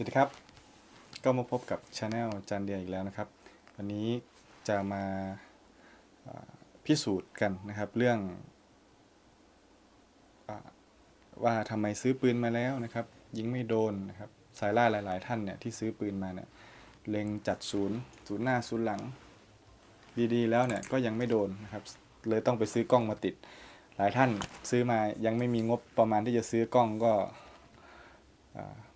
วัสดีครับ ก็มาพบกับช anel จันเดียอีกแล้วนะครับ วันนี้จะมาพิสูจน์กันนะครับเรื่องอว่าทำไมซื้อปืนมาแล้วนะครับ ยิงไม่โดนนะครับสายล่าหลาย ๆ ท่านเนี่ยที่ซื้อปืนมาเนี่ยเล็งจัดศูนย์ศูนย์หน้าศูนย์หลัง ดีๆ แล้วเนี่ยก็ยังไม่โดนนะครับเลยต้องไปซื้อกล้องมาติด หลายท่านซื้อมายังไม่มีงบประมาณที่จะซื้อกล้องก็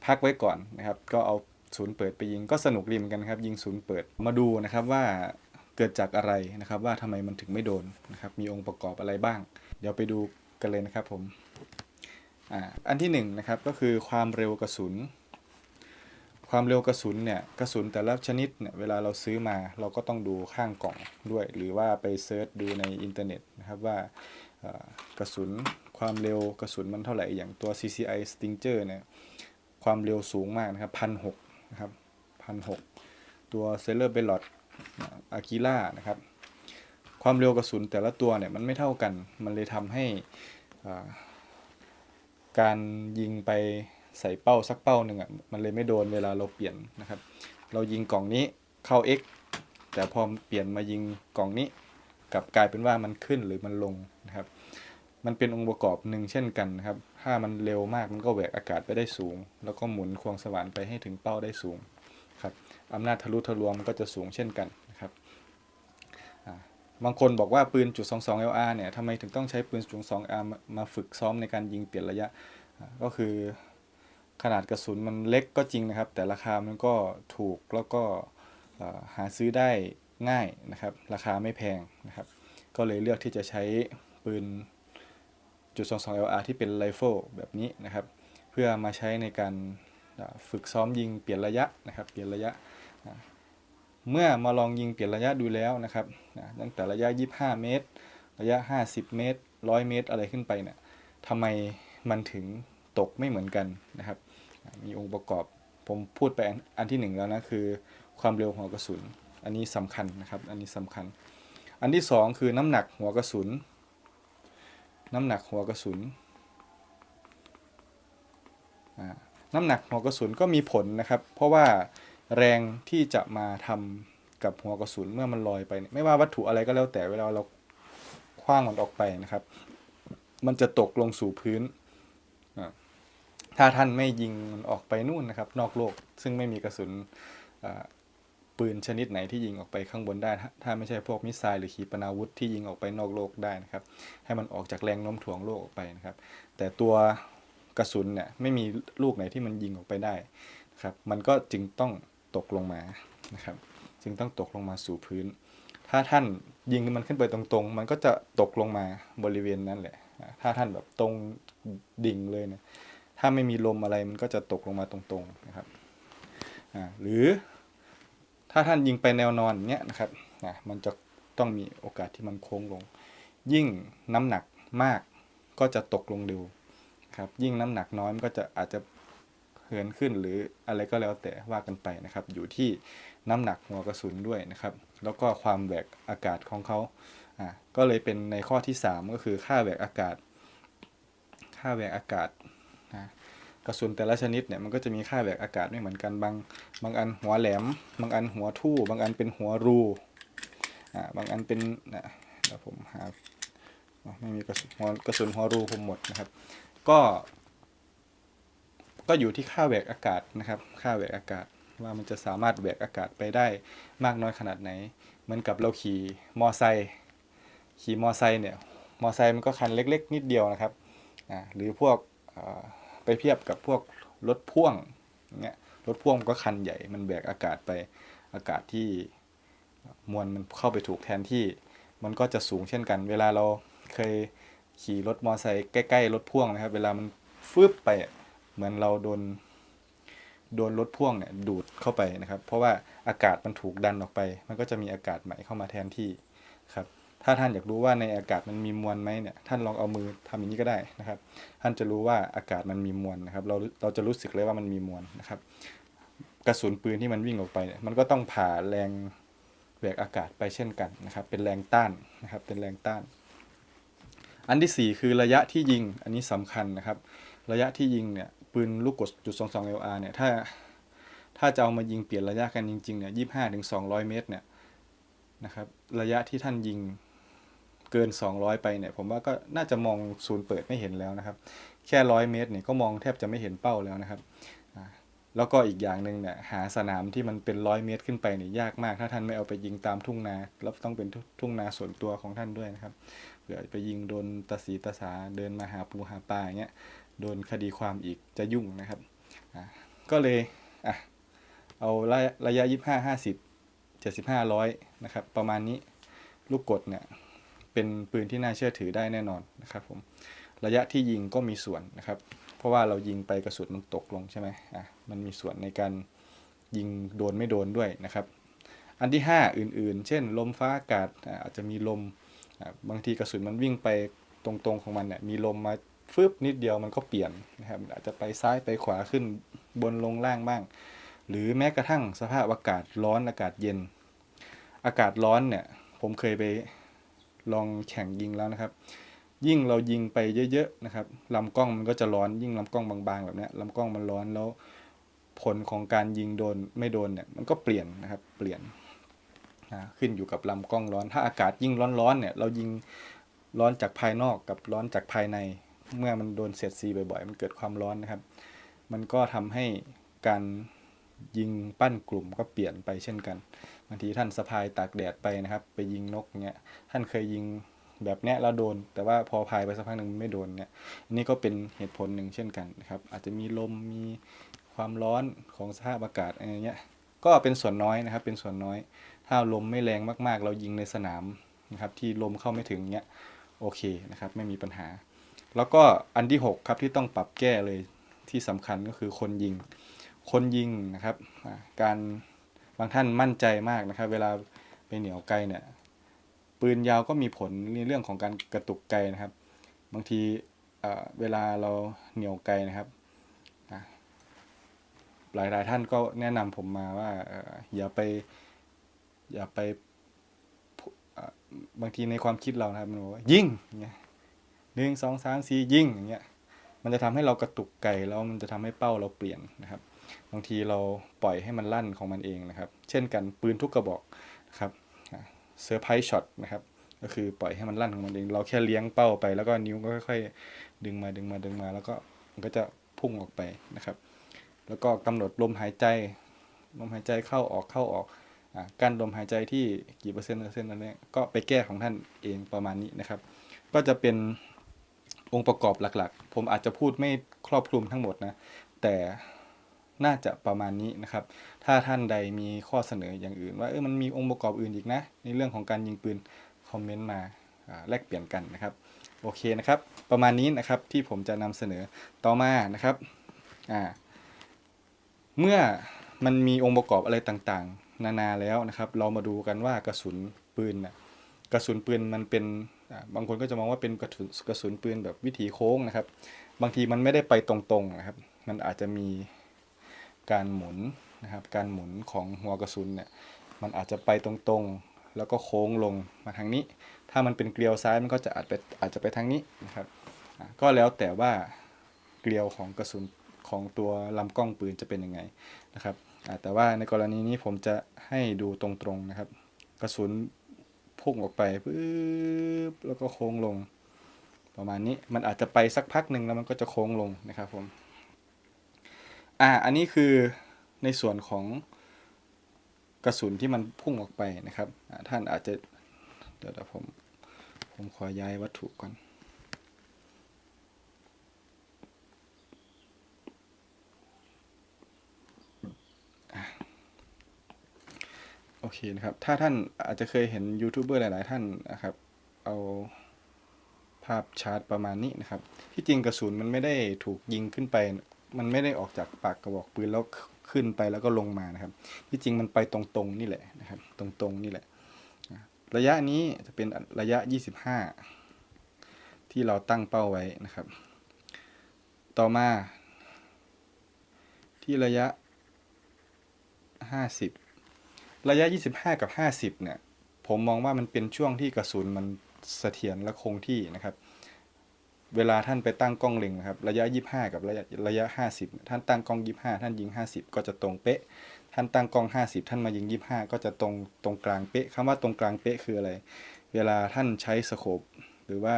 พักไว้ก่อนนะครับ ก็เอาศูนย์เปิดไปยิงก็สนุกดีเหมือนกันครับ ยิงศูนย์เปิดมาดูนะครับว่าเกิดจากอะไรนะครับ ว่าทำไมมันถึงไม่โดนนะครับ มีองค์ประกอบอะไรบ้าง เดี๋ยวไปดูกันเลยนะครับผมอ่าอันที่หนึ่งนะครับก็คือความเร็วกระสุน ความเร็วกระสุนเนี่ยกระสุนแต่ละชนิดเนี่ยเวลาเราซื้อมาเราก็ต้องดูข้างกล่องด้วย หรือว่าไปเซิร์ชดูในอินเทอร์เน็ตนะครับว่ากระสุนความเร็วกระสุนมันเท่าไหร่อย่างตัว CCI Stinger เนี่ย ความเร็วสูงมากนะครับพันหกนะครับพันหกตัวเซเลอร์เบลลอดอากิล่านะครับ ความเร็วกระสุนแต่ละตัวเนี่ยมันไม่เท่ากัน มันเลยทำให้การยิงไปใส่เป้าสักเป้าหนึ่งอะมันเลยไม่โดนเวลาเราเปลี่ยนนะครับ เรายิงกล่องนี้เข้า X แต่พอเปลี่ยนมายิงกล่องนี้กลับกลายเป็นว่ามันขึ้นหรือมันลงนะครับ มันเป็นองค์ประกอบหนึ่งเช่นกันนะครับ ถ้ามันเร็วมากมันก็แหวกอากาศไปได้สูง แล้วก็หมุนควงสว่านไปให้ถึงเป้าได้สูงครับอำนาจทะลุทะลวงมันก็จะสูงเช่นกันนะครับบางคนบอกว่าปืนจุด22 LR เนี่ยทำไมถึงต้องใช้ปืนจุด22 R มามาฝึกซ้อมในการยิงเปลี่ยนระยะ ก็คือขนาดกระสุนมันเล็กก็จริงนะครับ แต่ราคามันก็ถูกแล้วก็หาซื้อได้ง่ายนะครับ ราคาไม่แพงนะครับ ก็เลยเลือกที่จะใช้ปืน จุด22 LR ที่เป็นไรเฟิลแบบนี้นะครับ เพื่อมาใช้ในการฝึกซ้อมยิงเปลี่ยนระยะนะครับ เปลี่ยนระยะ เมื่อมาลองยิงเปลี่ยนระยะดูแล้วนะครับตั้งแต่ระยะ 25 เมตร ระยะ 50 เมตร 100 เมตร อะไรขึ้นไปเนี่ยทำไมมันถึงตกไม่เหมือนกันนะครับ มีองค์ประกอบผมพูดไปอันอันที่หนึ่งแล้วนะคือความเร็วหัวกระสุน อันนี้สำคัญนะครับ อันนี้สำคัญ อันที่สองคือน้ำหนักหัวกระสุน น้ำหนักหัวกระสุน น้ำหนักหัวกระสุนก็มีผลนะครับ เพราะว่าแรงที่จะมาทำกับหัวกระสุนเมื่อมันลอยไป ไม่ว่าวัตถุอะไรก็แล้วแต่เวลาเราคว้างมันออกไปนะครับ มันจะตกลงสู่พื้น ถ้าท่านไม่ยิงมันออกไปนู่นนะครับ นอกโลกซึ่งไม่มีกระสุน ปืนชนิดไหนที่ยิงออกไปข้างบนได้ ถ้าไม่ใช่พวกมิสไซล์หรือขีปนาวุธที่ยิงออกไปนอกโลกได้นะครับ ให้มันออกจากแรงโน้มถ่วงโลกออกไปนะครับ แต่ตัวกระสุนเนี่ยไม่มีลูกไหนที่มันยิงออกไปได้นะครับ มันก็จึงต้องตกลงมานะครับ จึงต้องตกลงมาสู่พื้น ถ้าท่านยิงมันขึ้นไปตรงๆ มันก็จะตกลงมาบริเวณนั้นแหละ ถ้าท่านแบบตรงดิ่งเลยนี่ยถ้าไม่มีลมอะไรมันก็จะตกลงมาตรงๆนะครับ หรือ ถ้าท่านยิงไปแนวนอนเงี้ยนะครับอะมันจะต้องมีโอกาสที่มันโค้งลง ยิ่งน้ำหนักมากก็จะตกลงเร็วครับยิ่งน้ำหนักน้อยมันก็จะอาจจะเหินขึ้นหรืออะไรก็แล้วแต่ว่ากันไปนะครับ อยู่ที่น้ำหนักหัวกระสุนด้วยนะครับ แล้วก็ความแหวกอากาศของเขาอะก็เลยเป็นในข้อที่ 3 ก็คือค่าแหวกอากาศ ค่าแหวกอากาศนะ กระสุนแต่ละชนิดเนี่ยมันก็จะมีค่าแหวกอากาศไม่เหมือนกันบางบางอันหัวแหลม บางอันหัวทู่ บางอันเป็นหัวรูอ่าบางอันเป็นนะเดี๋ยวผมหาไม่มีกระสุนหัวกระสุนหัวรูผมหมดนะครับ ก็ ก็อยู่ที่ค่าแหวกอากาศนะครับ ค่าแหวกอากาศว่ามันจะสามารถแหวกอากาศไปได้มากน้อยขนาดไหน เหมือนกับเราขี่มอไซค์ขี่มอไซค์เนี่ยมอไซค์มันก็คันเล็ก ๆ นิดเดียวนะครับอ่าหรือพวกอ่า ไปเทียบกับพวกรถพ่วงอย่างเงี้ยรถพ่วงมันก็คันใหญ่ มันแบกอากาศไปอากาศที่มวลมันเข้าไปถูกแทนที่ มันก็จะสูงเช่นกัน เวลาเราเคยขี่รถมอไซค์ใกล้ๆรถพ่วงนะครับ เวลามันฟึบไปเหมือนเราโดนโดนรถพ่วงเนี่ยดูดเข้าไปนะครับ เพราะว่าอากาศมันถูกดันออกไป มันก็จะมีอากาศใหม่เข้ามาแทนที่ครับ ถ้าท่านอยากรู้ว่าในอากาศมันมีมวลไหมเนี่ยท่านลองเอามือทำอย่างนี้ก็ได้นะครับ ท่านจะรู้ว่าอากาศมันมีมวลนะครับ เราเราจะรู้สึกเลยว่ามันมีมวลนะครับ กระสุนปืนที่มันวิ่งออกไปเนี่ยมันก็ต้องผ่าแรงแหวกอากาศไปเช่นกันนะครับ เป็นแรงต้านนะครับเป็นแรงต้าน อันที่สี่คือระยะที่ยิงอันนี้สำคัญนะครับ ระยะที่ยิงเนี่ยปืนลูกกดจุด22 LR เอเนี่ยถ้าถ้าจะเอามายิงเปลี่ยนระยะกันจริงๆเนี่ยยี่สิบห้าถึงสองร้อยเมตรเนี่ยนะครับระยะที่ท่านยิง เกิน 200 ไปเนี่ยผมว่าก็น่าจะมองศูนย์เปิดไม่เห็นแล้วนะครับ แค่ร้อยเมตรเนี่ยก็มองแทบจะไม่เห็นเป้าแล้วนะครับแล้วก็อีกอย่างหนึ่งเนี่ยหาสนามที่มันเป็นร้อยเมตรขึ้นไปเนี่ยยากมาก ถ้าท่านไม่เอาไปยิงตามทุ่งนาแล้วต้องเป็นทุ่งนาส่วนตัวของท่านด้วยนะครับเผื่อไปยิงโดนตาสีตาสาเดินมาหาปูหาปลาอย่างเงี้ยโดนคดีความอีกจะยุ่งนะครับก็เลยอะเอาระยะระยะ25 50 75 100 นะครับ ประมาณนี้ลูกกดเนี่ย เป็นปืนที่น่าเชื่อถือได้แน่นอนนะครับผมระยะที่ยิงก็มีส่วนนะครับ เพราะว่าเรายิงไปกระสุนมันตกลงใช่ไหมอะมันมีส่วนในการยิงโดนไม่โดนด้วยนะครับ อันที่ 5 อื่นๆ เช่น ลมฟ้าอากาศอ่าจจะมีลมบางทีกระสุนมันวิ่งไปตรงๆของมันเนี่ยมีลมมาฟึบนิดเดียวมันก็เปลี่ยนนะครับอาจจะไปซ้ายไปขวาขึ้นบนลงล่างบ้าง หรือแม้กระทั่งสภาพอากาศร้อนอากาศเย็น อากาศร้อนเนี่ยผมเคยไป ลองแข่งยิงแล้วนะครับ ยิ่งเรายิงไปเยอะๆนะครับลำกล้องมันก็จะร้อนยิ่งลำกล้องบางๆแบบนี้ลำกล้องมันร้อนแล้วผลของการยิงโดนไม่โดนเนี่ยมันก็เปลี่ยนนะครับเปลี่ยนขึ้นอยู่กับลำกล้องร้อน ถ้าอากาศยิ่งร้อนๆเนี่ยเรายิงร้อนจากภายนอกกับร้อนจากภายใน เมื่อมันโดนเสียดสีบ่อยๆ มันเกิดความร้อนนะครับ มันก็ทำให้การยิงปั้นกลุ่มก็เปลี่ยนไปเช่นกันางทีท่านสะพายตากแดดไปนะครับ ไปยิงนกเงี้ยท่านเคยยิงแบบเนี้ยแล้วโดน แต่ว่าพอพายไปสักพักหนึ่งไม่โดนเนี่ยอันนี้ก็เป็นเหตุผลหนึ่งเช่นกันนะครับ อาจจะมีลมมีความร้อนของสภาพอากาศอะไรเงี้ยก็เป็นส่วนน้อยนะครับ เป็นส่วนน้อย ถ้าลมไม่แรงมากๆ เรายิงในสนามนะครับ ที่ลมเข้าไม่ถึงเนี้ยโอเคนะครับ ไม่มีปัญหา แล้วก็อันที่หกครับที่ต้องปรับแก้เลยที่สำคัญก็คือคนยิง คนยิงนะครับการ บางท่านมั่นใจมากนะครับ เวลาไปเหนียวไกลเนี่ยปืนยาวก็มีผลในเรื่องของการกระตุกไกลนะครับ บางทีเวลาเราเหนียวไกลนะครับหลายหลายท่านก็แนะนำผมมาว่าอย่าไปอย่าไปบางทีในความคิดเรานะครับมันบอกว่ายิงเงี้ยหนึ่งสองสามสี่ยิงอย่างเงี้ยมันจะทำให้เรากระตุกไกลแล้วมันจะทำให้เป้าเราเปลี่ยนนะครับ บางทีเราปล่อยให้มันลั่นของมันเองนะครับ เช่นกันปืนทุกกระบอกนะครับเซอร์ไพรส์ช็อตนะครับก็คือปล่อยให้มันลั่นของมันเอง เราแค่เลี้ยงเป้าไป แล้วก็นิ้วก็ค่อยๆ ดึงมาดึงมาดึงมา แล้วก็มันก็จะพุ่งออกไปนะครับ แล้วก็กำหนดลมหายใจลมหายใจเข้าออกเข้าออกอการลมหายใจที่กี่เปอร์เซ็นต์เปอร์เซ็นต์นั่นแหละก็ไปแก้ของท่านเองประมาณนี้นะครับ ก็จะเป็นองค์ประกอบหลักๆ ผมอาจจะพูดไม่ครอบคลุมทั้งหมดนะแต่ น่าจะประมาณนี้นะครับ ถ้าท่านใดมีข้อเสนออย่างอื่น ว่าเออมันมีองค์ประกอบอื่นอีกนะ ในเรื่องของการยิงปืนคอมเมนต์มาแลกเปลี่ยนกันนะครับโอเคนะครับ ประมาณนี้นะครับที่ผมจะนำเสนอต่อมานะครับอ่าเมื่อมันมีองค์ประกอบอะไรต่างๆ นานาแล้วนะครับ เรามาดูกันว่ากระสุนปืนนะกระสุนปืนมันเป็นบางคนก็จะมองว่าเป็นกระสุนกระสุนปืนแบบวิถีโค้งนะครับ บางทีมันไม่ได้ไปตรงๆนะครับ มันอาจจะมี การหมุนนะครับการหมุนของหัวกระสุนเนี่ยมันอาจจะไปตรงๆ แล้วก็โค้งลงมาทางนี้ ถ้ามันเป็นเกลียวซ้ายมันก็จะอาจไปอาจจะไปทางนี้นะครับก็แล้วแต่ว่าเกลียวของกระสุนของตัวลำกล้องปืนจะเป็นยังไงนะครับแต่ว่าในกรณีนี้ผมจะให้ดูตรงๆนะครับ กระสุนพุ่งออกไปปึ๊บแล้วก็โค้งลง ประมาณนี้มันอาจจะไปสักพักหนึ่งแล้วมันก็จะโค้งลงนะครับผม อ่าอันนี้คือในส่วนของกระสุนที่มันพุ่งออกไปนะครับ ท่านอาจจะเดี๋ยวเดี๋ยวผมผมขอย้ายวัตถุก่อนโอเคนะครับ ถ้าท่านอาจจะเคยเห็นยูทูบเบอร์หลาย ๆ ท่านนะครับ เอาภาพชาร์ตประมาณนี้นะครับ ที่จริงกระสุนมันไม่ได้ถูกยิงขึ้นไป มันไม่ได้ออกจากปากกระบอกปืนแล้วขึ้นไปแล้วก็ลงมานะครับ ที่จริงมันไปตรงๆนี่แหละนะครับ ตรงๆนี่แหละอะระยะนี้จะเป็นระยะ 25 ที่เราตั้งเป้าไว้นะครับ ต่อมา ที่ระยะ 50 ระยะ 25 กับ 50 เนี่ย ผมมองว่ามันเป็นช่วงที่กระสุนมันเสถียรและคงที่นะครับ เวลาท่านไปตั้งกล้องเล็งนะครับระยะ 25 กับระยะระยะ 50 ท่านตั้งกล้อง 25 ท่านยิง 50 ก็จะตรงเป๊ะ ท่านตั้งกล้อง 50 ท่านมายิง 25 ก็จะตรงตรงกลางเป๊ะคำว่าตรงกลางเป๊ะคืออะไร เวลาท่านใช้สโคปหรือว่า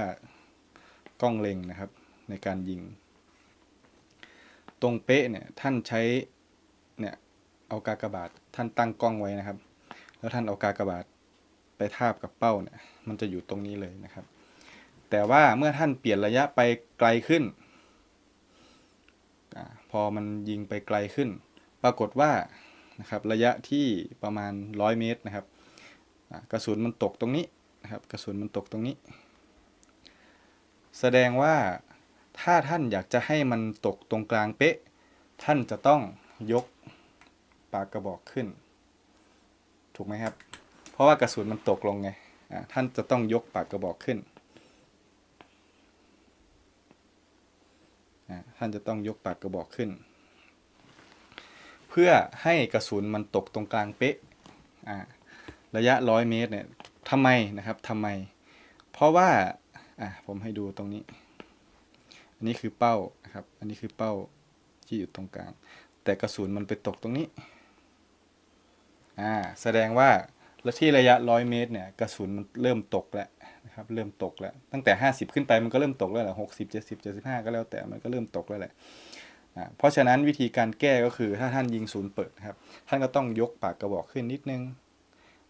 กล้องเล็งนะครับ ในการยิง ตรงเป๊ะเนี่ยท่านใช้เนี่ยเอากากบาทท่านตั้งกล้องไว้นะครับ แล้วท่านเอากากบาทไปทาบกับเป้าเนี่ยมันจะอยู่ตรงนี้เลยนะครับ แต่ว่าเมื่อท่านเปลี่ยนระยะไปไกลขึ้นอพอมันยิงไปไกลขึ้น ปรากฏว่านะครับระยะที่ประมาณ 100 เมตรนะครับกระสุนมันตกตรงนี้นะครับกระสุนมันตกตรงนี้ แสดงว่าถ้าท่านอยากจะให้มันตกตรงกลางเป๊ะ ท่านจะต้องยกปากกระบอกขึ้น ถูกไหมครับ เพราะว่ากระสุนมันตกลงไงท่านจะต้องยกปากกระบอกขึ้นอ่า ท่านจะต้องยกปากกระบอกขึ้น เพื่อให้กระสุนมันตกตรงกลางเป๊ะระยะ100เมตรเนี่ยทำไมนะครับทำไม เพราะว่าผมให้ดูตรงนี้ อันนี้คือเป้านะครับ อันนี้คือเป้าที่อยู่ตรงกลาง แต่กระสุนมันไปตกตรงนี้แสดงว่าแล้วที่ระยะ100เมตรเนี่ยกระสุนมันเริ่มตกแล้ว นะครับเริ่มตกแล้ว ตั้งแต่ 50 ขึ้นไปมันก็เริ่มตกแล้วแหละ60 70 75ก็แล้วแต่มันก็เริ่มตกแล้วแหละเพราะฉะนั้นวิธีการแก้ก็คือถ้าท่านยิงศูนย์เปิดครับ ท่านก็ต้องยกปากกระบอกขึ้นนิดนึง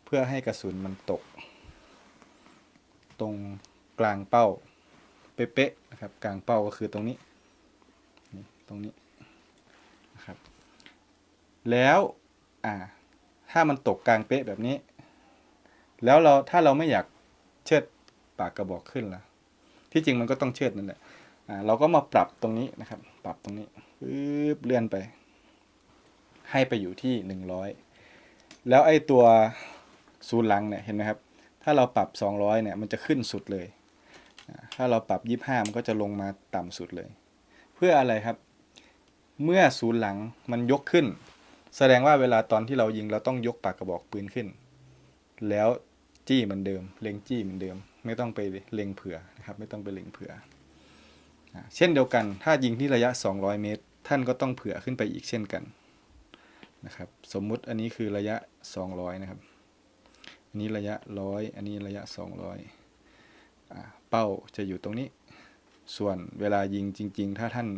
เพื่อให้กระสุนมันตก ตรงกลางเป้าเป๊ะๆนะครับ กลางเป้าก็คือตรงนี้นี่ตรงนี้นะครับ แล้วอ่าถ้ามันตกกลางเป๊ะแบบนี้ แล้วเราถ้าเราไม่อยาก ปากกระบอกขึ้นล่ะที่จริงมันก็ต้องเชิดนั่นแหละอ่าเราก็มาปรับตรงนี้นะครับ ปรับตรงนี้ปึ๊บเลื่อนไป ให้ไปอยู่ที่หนึ่งร้อยแล้วไอ้ตัวศูนย์หลังเนี่ยเห็นไหมครับ ถ้าเราปรับ200เนี่ยมันจะขึ้นสุดเลย ถ้าเราปรับ25มันก็จะลงมาต่ำสุดเลย เพื่ออะไรครับ เมื่อศูนย์หลังมันยกขึ้น แสดงว่าเวลาตอนที่เรายิงเราต้องยกปากกระบอกปืนขึ้น แล้ว จี้เหมือนเดิม เล็งจี้เหมือนเดิม ไม่ต้องไปเล็งเผื่อนะครับไม่ต้องไปเล็งเผื่อ เช่นเดียวกันถ้ายิงที่ระยะ 200 เมตร ท่านก็ต้องเผื่อขึ้นไปอีกเช่นกันนะครับสมมุติอันนี้คือระยะ 200 นะครับ อันนี้ระยะ 100 อันนี้ระยะ 200อ่าเป้าจะอยู่ตรงนี้ ส่วนเวลายิงจริง ๆ ถ้าท่าน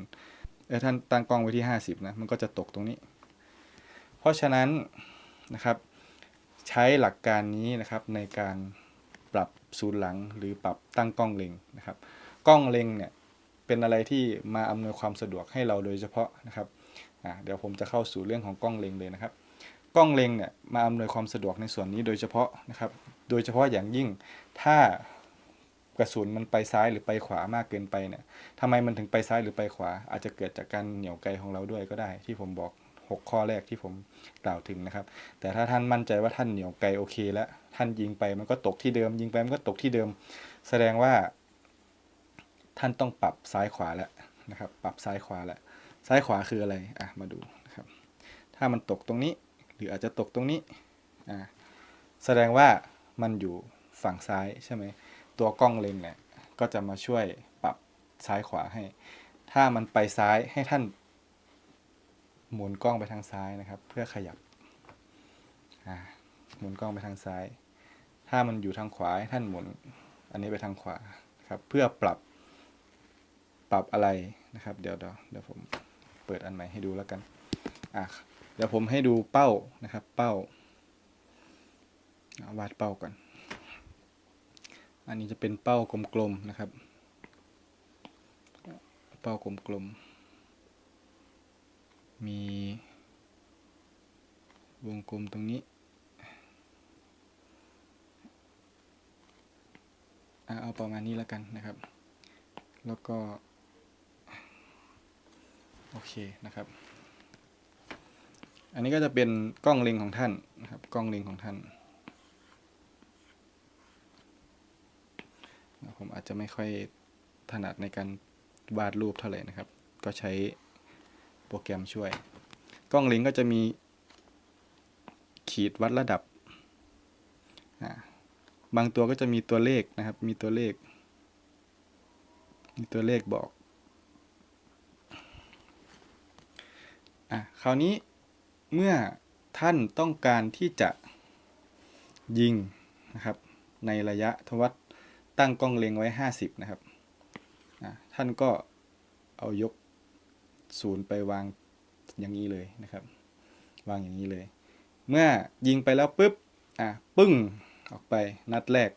เออท่านตั้งกล้องไว้ที่ 50 นะ มันก็จะตกตรงนี้ เพราะฉะนั้นนะครับ ใช้หลักการนี้นะครับในการปรับศูนย์หลังหรือปรับตั้งกล้องเล็งนะครับ กล้องเล็งเนี่ยเป็นอะไรที่มาอำนวยความสะดวกให้เราโดยเฉพาะนะครับเดี๋ยวผมจะเข้าสู่เรื่องของกล้องเล็งเลยนะครับ กล้องเล็งเนี่ยมาอำนวยความสะดวกในส่วนนี้โดยเฉพาะนะครับ โดยเฉพาะอย่างยิ่งถ้ากระสุนมันไปซ้ายหรือไปขวามากเกินไปเนี่ยทำไมมันถึงไปซ้ายหรือไปขวา อาจจะเกิดจากการเหนี่ยวไกลของเราด้วยก็ได้ที่ผมบอก 6 ข้อแรกที่ผมกล่าวถึงนะครับ แต่ถ้าท่านมั่นใจว่าท่านเหนียวไกลโอเคแล้วท่านยิงไปมันก็ตกที่เดิม ยิงไปมันก็ตกที่เดิม แสดงว่า ท่านต้องปรับซ้ายขวาแล้วนะครับ ปรับซ้ายขวาแล้วซ้ายขวาคืออะไรอะมาดูนะครับ ถ้ามันตกตรงนี้ หรืออาจจะตกตรงนี้อ่าแสดงว่ามันอยู่ฝั่งซ้ายใช่ไหมตัวกล้องเลงเนี่ยก็จะมาช่วยปรับซ้ายขวาให้ ถ้ามันไปซ้ายให้ท่าน หมุนกล้องไปทางซ้ายนะครับ เพื่อขยับหมุนกล้องไปทางซ้าย ถ้ามันอยู่ทางขวาท่านหมุนอันนี้ไปทางขวาครับ เพื่อปรับปรับอะไรนะครับ เดี๋ยวเดี๋ยวเดี๋ยวผมเปิดอันใหม่ให้ดูแล้วกันอะเดี๋ยวผมให้ดูเป้านะครับ เป้าวาดเป้าก่อน อันนี้จะเป็นเป้ากลมๆนะครับ เป้ากลมๆ มี วงกลมตรงนี้อะเอาประมาณนี้แล้วกันนะครับ แล้วก็ โอเคนะครับ อันนี้ก็จะเป็นกล้องเล็งของท่านนะครับ กล้องเล็งของท่าน ผมอาจจะไม่ค่อยถนัดในการวาดรูปเท่าไหร่นะครับ ก็ใช้ โปรแกรมช่วย กล้องเล็งก็จะมีขีดวัดระดับ บางตัวก็จะมีตัวเลขนะครับ มีตัวเลข มีตัวเลขบอก อะ คราวนี้เมื่อท่านต้องการที่จะยิงนะครับ ในระยะทวัดตั้งกล้องเล็งไว้ 50 นะครับ ท่านก็เอายก ศูนย์ไปวางอย่างนี้เลยนะครับ วางอย่างนี้เลย เมื่อยิงไปแล้วปุ๊บอะปึ้งออกไปนัดแรก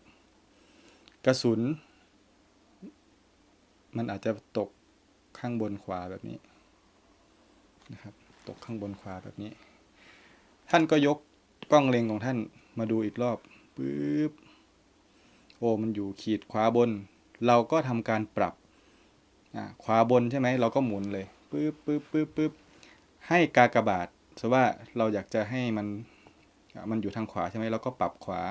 กระสุน มันอาจจะตกข้างบนขวาแบบนี้นะครับ ตกข้างบนขวาแบบนี้ ท่านก็ยกกล้องเล็งของท่านมาดูอีกรอบปึ๊บโอ้มันอยู่ขีดขวาบน เราก็ทำการปรับอ่าขวาบนใช่ไหมเราก็หมุนเลย ปึ๊บปึ๊บปึ๊บปึ๊บให้กากบาทสว่าเราอยากจะให้มันมันอยู่ทางขวาใช่ไหมเราก็ปรับขวา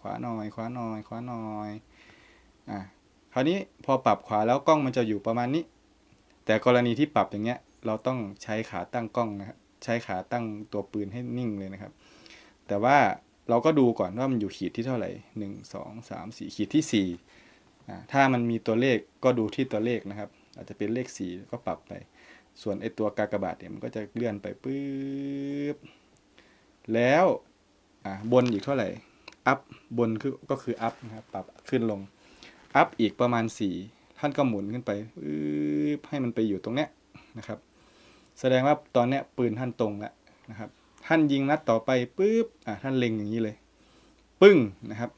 ขวาหน่อย ขวาหน่อย ขวาหน่อยอ่าคราวนี้พอปรับขวาแล้วกล้องมันจะอยู่ประมาณนี้ แต่กรณีที่ปรับอย่างเงี้ย เราต้องใช้ขาตั้งกล้องนะครับใช้ขาตั้งตัวปืนให้นิ่งเลยนะครับ แต่ว่าเราก็ดูก่อนว่ามันอยู่ขีดที่เท่าไหร่หนึ่งสองสามสี่ขีดที่สี่อ่าถ้ามันมีตัวเลขก็ดูที่ตัวเลขนะครับ อาจจะเป็นเลขสี่ก็ปรับไป ส่วนไอตัวกากบาทเนี่ยมันก็จะเลื่อนไปปึ๊บแล้วอ่าบนอีกเท่าไหร่อัพบนคือก็คืออัพนะครับปรับขึ้นลงอัพอีกประมาณ 4 ท่านก็หมุนขึ้นไปปึ๊บให้มันไปอยู่ตรงเนี้ยนะครับ แสดงว่าตอนเนี้ยปืนท่านตรงแล้วนะครับ ท่านยิงนัดต่อไปปึ๊บอ่าท่านเล็งอย่างนี้เลย ปึ้งนะครับ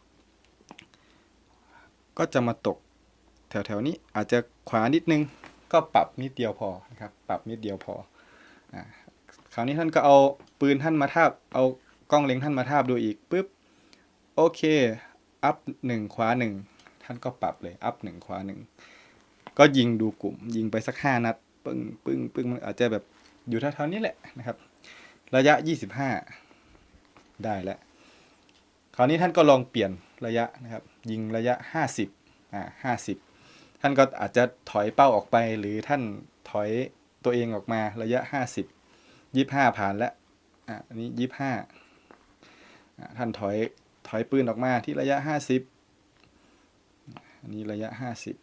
ก็จะมาตกแถวๆนี้อาจจะขวานิดนึง ก็ปรับนิดเดียวพอนะครับ ปรับนิดเดียวพออ่าคราวนี้ท่านก็เอาปืนท่านมาทาบ เอากล้องเล็งท่านมาทาบดูอีกปุ๊บ โอเค อัพหนึ่งขวาหนึ่งท่านก็ปรับเลย อัพหนึ่งขวาหนึ่งก็ยิงดูกลุ่ม ยิงไปสักห้านัด ปึ้งปึ้งปึ้งมันอาจจะแบบอยู่เท่าๆนี้แหละนะครับ ระยะยี่สิบห้าได้แล้ว คราวนี้ท่านก็ลองเปลี่ยนระยะนะครับ ยิงระยะห้าสิบอ่าห้าสิบ ท่านก็อาจจะถอยเป้าออกไป หรือท่านถอยตัวเองออกมาระยะห้าสิบยี่ห้าผ่านแล้วอะอันนี้ยี่ห้าท่านถอยถอยปืนออกมาที่ระยะห้าสิบอันนี้ระยะห้าสิบ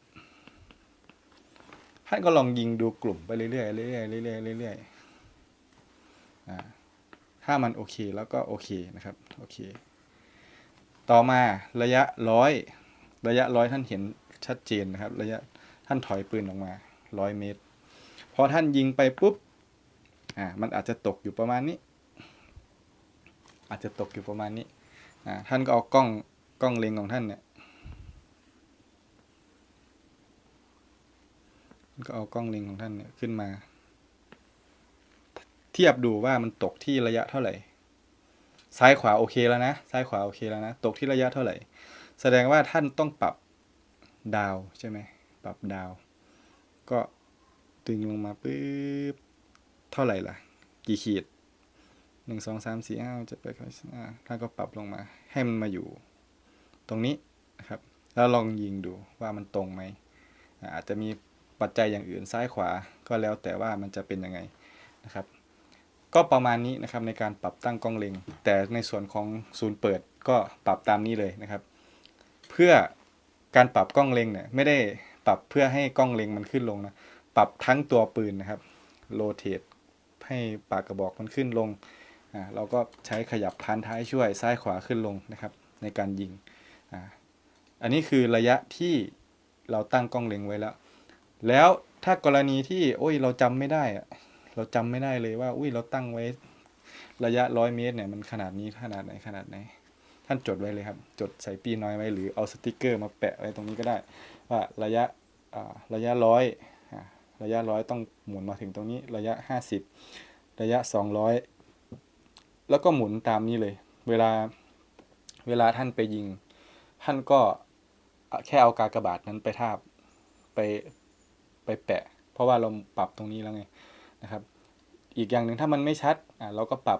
ท่านก็ลองยิงดูกลุ่มไปเรื่อยๆเรื่อยๆเรื่อยๆเรื่อยๆถ้ามันโอเคแล้วก็โอเคนะครับโอเค ต่อมาระยะร้อยระยะร้อยท่านเห็น ชัดเจนนะครับ ระยะท่านถอยปืนออกมาร้อยเมตร พอท่านยิงไปปุ๊บอ่ามันอาจจะตกอยู่ประมาณนี้ อาจจะตกอยู่ประมาณนี้อ่าท่านก็เอากล้องกล้องเล็งของท่านเนี่ยก็เอากล้องเล็งของท่านเนี่ยขึ้นมา เทียบดูว่ามันตกที่ระยะเท่าไหร่ ซ้ายขวาโอเคแล้วนะ ซ้ายขวาโอเคแล้วนะ ตกที่ระยะเท่าไหร่ แสดงว่าท่านต้องปรับ ดาวใช่ไหมปรับดาว ก็ตึงลงมาปุ๊บเท่าไหร่ล่ะ กี่ขีดหนึ่งสองสามสี่ห้าจะไปอ่าท่าก็ปรับลงมา ให้มันมาอยู่ ตรงนี้นะครับ แล้วลองยิงดูว่ามันตรงไหมอาจจะมีปัจจัยอย่างอื่นซ้ายขวาก็แล้วแต่ว่ามันจะเป็นยังไงนะครับ ก็ประมาณนี้นะครับในการปรับตั้งกล้องเล็ง แต่ในส่วนของศูนย์เปิดก็ปรับตามนี้เลยนะครับ เพื่อ การปรับกล้องเล็งเนี่ยไม่ได้ปรับเพื่อให้กล้องเล็งมันขึ้นลงนะปรับทั้งตัวปืนนะครับโรเตทให้ปากกระบอกมันขึ้นลงอ่าเราก็ใช้ขยับพานท้ายช่วยซ้ายขวาขึ้นลงนะครับ ในการยิงอ่าอันนี้คือระยะที่เราตั้งกล้องเล็งไว้แล้ว แล้วถ้ากรณีที่โอ้ยเราจำไม่ได้อะเราจำไม่ได้เลยว่า อุ้ยเราตั้งไว้ระยะร้อยเมตรเนี่ยมันขนาดนี้ขนาดไหนขนาดไหน ท่านจดไว้เลยครับ จดใส่ปีน้อยไว้หรือเอาสติกเกอร์มาแปะไว้ตรงนี้ก็ได้ ว่าระยะระยะร้อยระยะร้อยต้องหมุนมาถึงตรงนี้ระยะห้าสิบระยะสองร้อยแล้วก็หมุนตามนี้เลย เวลาเวลาท่านไปยิง ท่านก็แค่เอากากบาทนั้นไปทาบไปไปแปะ เพราะว่าเราปรับตรงนี้แล้วไงนะครับ อีกอย่างหนึ่งถ้ามันไม่ชัดเราก็ปรับ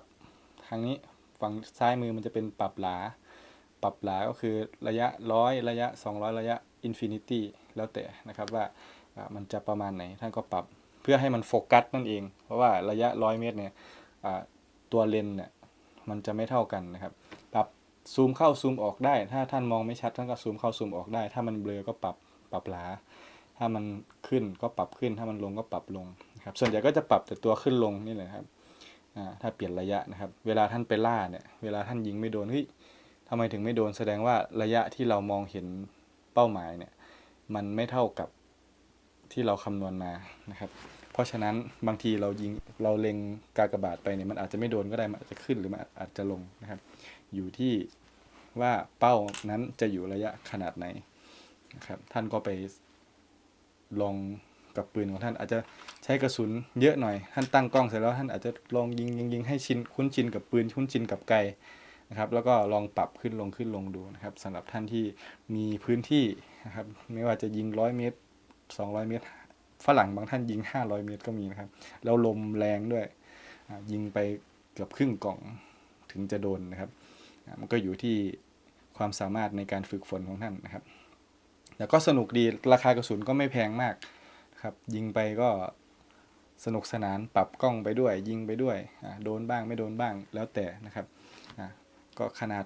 ทางนี้ ฝั่งซ้ายมือมันจะเป็นปรับหลา ปรับหลาก็คือระยะร้อยระยะ 200 ระยะอินฟินิตี้แล้วแต่นะครับว่ามันจะประมาณไหนท่านก็ปรับเพื่อให้มันโฟกัสนั่นเอง เพราะว่าระยะ100เมตรเนี่ยตัวเลนส์เนี่ยมันจะไม่เท่ากันนะครับ ปรับซูมเข้าซูมออกได้ ถ้าท่านมองไม่ชัดท่านก็ซูมเข้าซูมออกได้ ถ้ามันเบลอก็ปรับปรับหลา ถ้ามันขึ้นก็ปรับขึ้น ถ้ามันลงก็ปรับลงครับส่วนใหญ่ก็จะปรับแต่ตัวขึ้นลงนี่แหละครับ ถ้าเปลี่ยนระยะนะครับ เวลาท่านไปล่าเนี่ย เวลาท่านยิงไม่โดนเฮ้ยทำไมถึงไม่โดน แสดงว่าระยะที่เรามองเห็นเป้าหมายเนี่ย มันไม่เท่ากับที่เราคำนวณมานะครับ เพราะฉะนั้นบางทีเรายิงเราเล็งกากบาทไปเนี่ยมันอาจจะไม่โดนก็ได้มันอาจจะขึ้นหรือมันอาจจะลงนะครับ อยู่ที่ว่าเป้านั้นจะอยู่ระยะขนาดไหนนะครับ ท่านก็ไปลอง กับปืนของท่านอาจจะใช้กระสุนเยอะหน่อย ท่านตั้งกล้องเสร็จแล้วท่านอาจจะลองยิงยิงยิงให้ชินคุ้นชินกับปืนคุ้นชินกับไกนะครับแล้วก็ลองปรับขึ้นลงขึ้นลงดูนะครับสำหรับท่านที่มีพื้นที่นะครับไม่ว่าจะยิงร้อยเมตรสองร้อยเมตร ฝรั่งบางท่านยิง 500 เมตรก็มีนะครับ แล้วลมแรงด้วยยิงไปเกือบครึ่งกล่องถึงจะโดนนะครับ มันก็อยู่ที่ความสามารถในการฝึกฝนของท่านนะครับ แล้วก็สนุกดีราคากระสุนก็ไม่แพงมาก ครับ ยิงไปก็สนุกสนานปรับกล้องไปด้วย ยิงไปด้วยโดนบ้างไม่โดนบ้างแล้วแต่นะครับก็ขนาด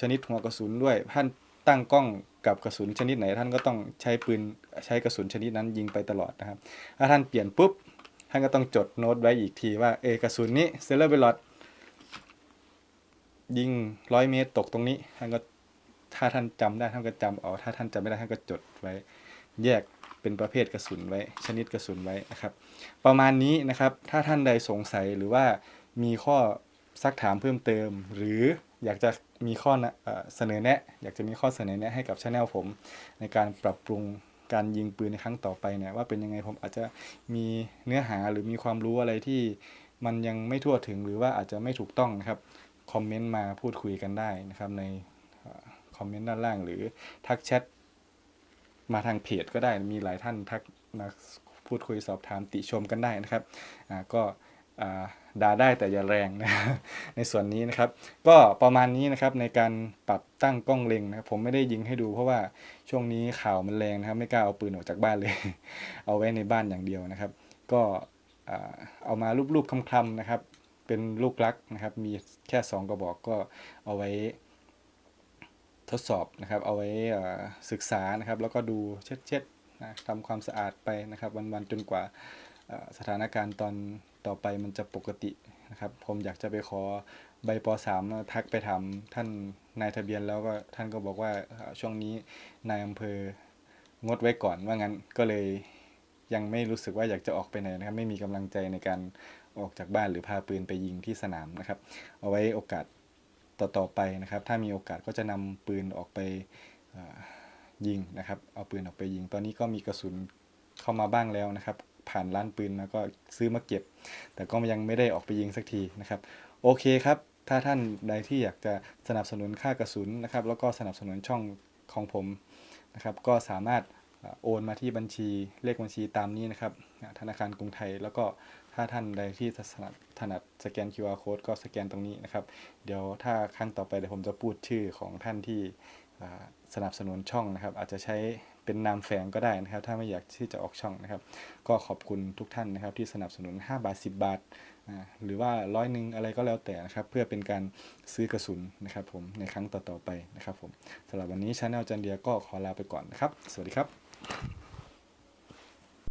ชนิดหัวกระสุนด้วยท่านตั้งกล้องกับกระสุนชนิดไหน ท่านก็ต้องใช้ปืนใช้กระสุนชนิดนั้นยิงไปตลอดนะครับ ถ้าท่านเปลี่ยนปุ๊บ ท่านก็ต้องจดโน้ตไว้อีกทีว่าเอกระสุนนี้เซเลอร์เบลอดยิงร้อยเมตรตกตรงนี้ท่านก็ถ้าท่านจำได้ท่านก็จำเอาถ้าท่านจำไม่ได้ท่านก็จดไว้แยก เป็นประเภทกระสุนไว้ ชนิดกระสุนไว้นะครับ ประมาณนี้นะครับถ้าท่านใดสงสัยหรือว่ามีข้อซักถามเพิ่มเติม หรืออยากจะมีข้อเอเสนอแนะ อยากจะมีข้อเสนอแนะให้กับช anel ผม ในการปรับปรุงการยิงปืนในครั้งต่อไปเนี่ยว่าเป็นยังไงผมอาจจะมีเนื้อหาหรือมีความรู้อะไรที่มันยังไม่ทั่วถึงหรือว่าอาจจะไม่ถูกต้องนะครับคอมเมนต์มาพูดคุยกันได้นะครับในคอมเมนต์ด้านล่างหรือทักแชท มาทางเพจก็ได้มีหลายท่านทักมาพูดคุยสอบถามติชมกันได้นะครับก็ด่าได้แต่อย่าแรงนะในส่วนนี้นะครับ ก็ประมาณนี้นะครับในการปรับตั้งกล้องเล็งนะครับผมไม่ได้ยิงให้ดูเพราะว่าช่วงนี้ข่าวมันแรงนะครับ ไม่กล้าเอาปืนออกจากบ้านเลย เอาไว้ในบ้านอย่างเดียวนะครับ ก็เอามารูปๆคำๆนะครับ เป็นลูกรักนะครับ มีแค่ 2 กระบอกก็เอาไว้ ทดสอบนะครับ เอาไว้ศึกษานะครับ แล้วก็ดูเช็ดๆนะทำความสะอาดไปนะครับ วันๆจนกว่าสถานการณ์ตอนต่อไปมันจะปกตินะครับ ผมอยากจะไปขอใบป .3 ทักไปถามท่านนายทะเบียนแล้วก็ท่านก็บอกว่าช่วงนี้นายอำเภองดไว้ก่อนว่างั้นก็เลยยังไม่รู้สึกว่าอยากจะออกไปไหนนะครับ ไม่มีกำลังใจในการออกจากบ้านหรือพาปืนไปยิงที่สนามนะครับ เอาไว้โอกาส ต่อๆไปนะครับ ถ้ามีโอกาสก็จะนำปืนออกไปยิงนะครับ เอาปืนออกไปยิง ตอนนี้ก็มีกระสุนเข้ามาบ้างแล้วนะครับ ผ่านร้านปืนมาก็ซื้อมาเก็บ แต่ก็ยังไม่ได้ออกไปยิงสักทีนะครับ โอเคครับ ถ้าท่านใดที่อยากจะสนับสนุนค่ากระสุนนะครับ แล้วก็สนับสนุนช่องของผมนะครับ ก็สามารถโอนมาที่บัญชีเลขบัญชีตามนี้นะครับ ธนาคารกรุงไทยแล้วก็ ถ้าท่านใดที่ถนัดถนัดสแกน QR code ก็สแกนตรงนี้นะครับ เดี๋ยวถ้าครั้งต่อไปเดี๋ยวผมจะพูดชื่อของท่านที่สนับสนุนช่องนะครับ อาจจะใช้เป็นนามแฝงก็ได้นะครับ ถ้าไม่อยากที่จะออกช่องนะครับ ก็ขอบคุณทุกท่านนะครับ ที่สนับสนุน 5 บาท 10 บาท หรือว่าร้อยหนึ่งอะไรก็แล้วแต่นะครับ เพื่อเป็นการซื้อกระสุนนะครับผมในครั้งต่อๆไปนะครับผมสำหรับวันนี้ชาแนลจันเดียก็ขอลาไปก่อนนะครับ สวัสดีครับ